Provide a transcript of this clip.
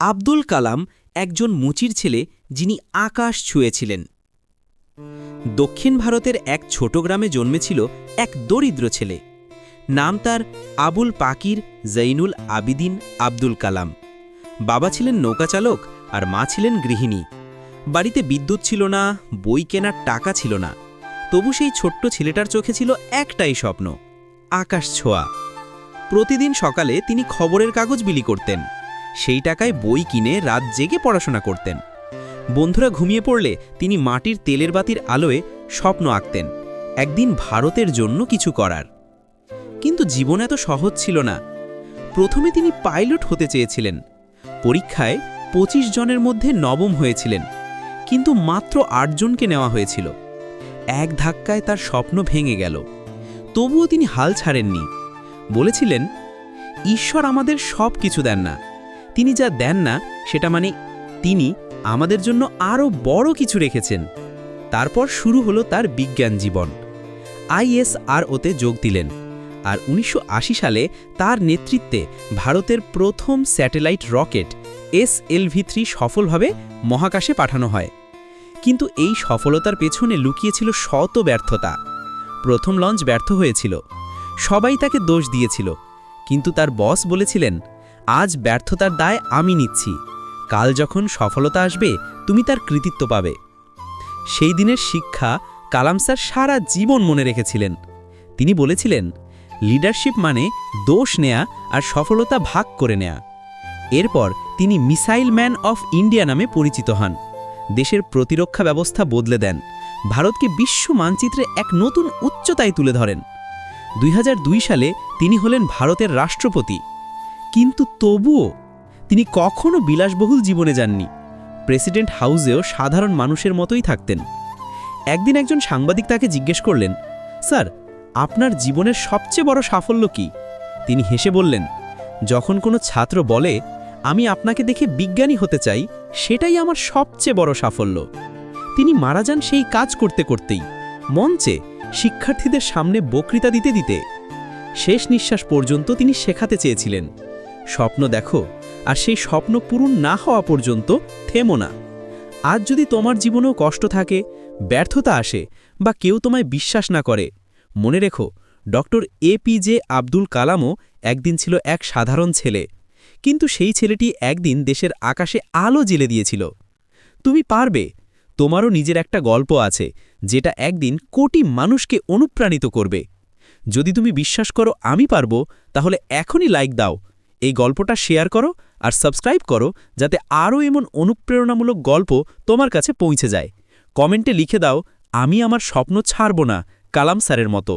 আব্দুল কালাম একজন মুচির ছেলে যিনি আকাশ ছুঁয়েছিলেন। দক্ষিণ ভারতের এক ছোট গ্রামে জন্মেছিল এক দরিদ্র ছেলে। নাম তার আবুল পাকির জৈনুল আবিদিন আব্দুল কালাম। বাবা ছিলেন নৌকাচালক আর মা ছিলেন গৃহিণী। বাড়িতে বিদ্যুৎ ছিল না, বই কেনার টাকা ছিল না। তবু সেই ছোট্ট ছেলেটার চোখে ছিল একটাই স্বপ্ন, আকাশ ছোঁয়া। প্রতিদিন সকালে তিনি খবরের কাগজ বিলি করতেন। সেই টাকায় বই কিনে রাত জেগে পড়াশোনা করতেন। বন্ধুরা ঘুমিয়ে পড়লে তিনি মাটির তেলের বাতির আলোয় স্বপ্ন আঁকতেন, একদিন ভারতের জন্য কিছু করার। কিন্তু জীবন এত সহজ ছিল না। প্রথমে তিনি পাইলট হতে চেয়েছিলেন। পরীক্ষায় ২৫ জনের মধ্যে নবম হয়েছিলেন, কিন্তু মাত্র আটজনকে নেওয়া হয়েছিল। এক ধাক্কায় তার স্বপ্ন ভেঙে গেল। তবুও তিনি হাল ছাড়েননি। বলেছিলেন, ঈশ্বর আমাদের সব কিছু দেন না। তিনি যা দেন না, সেটা মানে তিনি আমাদের জন্য আরও বড় কিছু রেখেছেন। তারপর শুরু হলো তার বিজ্ঞান জীবন। আইএসআরওতে যোগ দিলেন আর উনিশশো আশি সালে তার নেতৃত্বে ভারতের প্রথম satellite rocket S LV three সফলভাবে মহাকাশে পাঠানো হয়। কিন্তু এই সফলতার পেছনে লুকিয়েছিল শত ব্যর্থতা। প্রথম লঞ্চ ব্যর্থ হয়েছিল। সবাই তাকে দোষ দিয়েছিল। কিন্তু তার বস বলেছিলেন আজ ব্যর্থতার দায় আমি নিচ্ছি। কাল যখন সফলতা আসবে, তুমি তার কৃতিত্ব পাবে। সেই দিনের শিক্ষা কালাম স্যার সারা জীবন মনে রেখেছিলেন। তিনি বলেছিলেন, লিডারশিপ মানে দোষ নেয়া আর সফলতা ভাগ করে নেয়া। এরপর তিনি মিসাইল ম্যান অফ ইন্ডিয়া নামে পরিচিত হন। দেশের প্রতিরক্ষা ব্যবস্থা বদলে দেন। ভারতকে বিশ্ব মানচিত্রে এক নতুন উচ্চতায় তুলে ধরেন। দুই হাজার দুই সালে তিনি হলেন ভারতের রাষ্ট্রপতি। কিন্তু তবুও তিনি কখনো বিলাসবহুল জীবনে যাননি। প্রেসিডেন্ট হাউসেও সাধারণ মানুষের মতোই থাকতেন। একদিন একজন সাংবাদিক তাকে জিজ্ঞেস করলেন, স্যার, আপনার জীবনের সবচেয়ে বড় সাফল্য কি? তিনি হেসে বললেন, যখন কোনো ছাত্র বলে, আমি আপনাকে দেখে বিজ্ঞানী হতে চাই, সেটাই আমার সবচেয়ে বড় সাফল্য তিনি মারা যান সেই কাজ করতে করতেই, মঞ্চে শিক্ষার্থীদের সামনে বক্তৃতা দিতে দিতে। শেষ নিঃশ্বাস পর্যন্ত তিনি শেখাতে চেয়েছিলেন। স্বপ্ন দেখো, আর সেই স্বপ্ন পূরণ না হওয়া পর্যন্ত থেমো না। আজ যদি তোমার জীবনেও কষ্ট থাকে, ব্যর্থতা আসে, বা কেউ তোমায় বিশ্বাস না করে, মনে রেখো, ডক্টর এপিজে আব্দুল কালামও একদিন ছিল এক সাধারণ ছেলে। কিন্তু সেই ছেলেটি একদিন দেশের আকাশে আলো জেলে দিয়েছিল। তুমি পারবে, তোমারও নিজের একটা গল্প আছে, যেটা একদিন কোটি মানুষকে অনুপ্রাণিত করবে। যদি তুমি বিশ্বাস করো আমি পারব, তাহলে এখনই লাইক দাও এই গল্পটা শেয়ার করো আর সাবস্ক্রাইব করো যাতে আরও এমন অনুপ্রেরণামূলক গল্প তোমার কাছে পৌঁছে যায়। কমেন্টে লিখে দাও, আমি আমার স্বপ্ন ছাড়ব না, কালাম স্যারের মতো।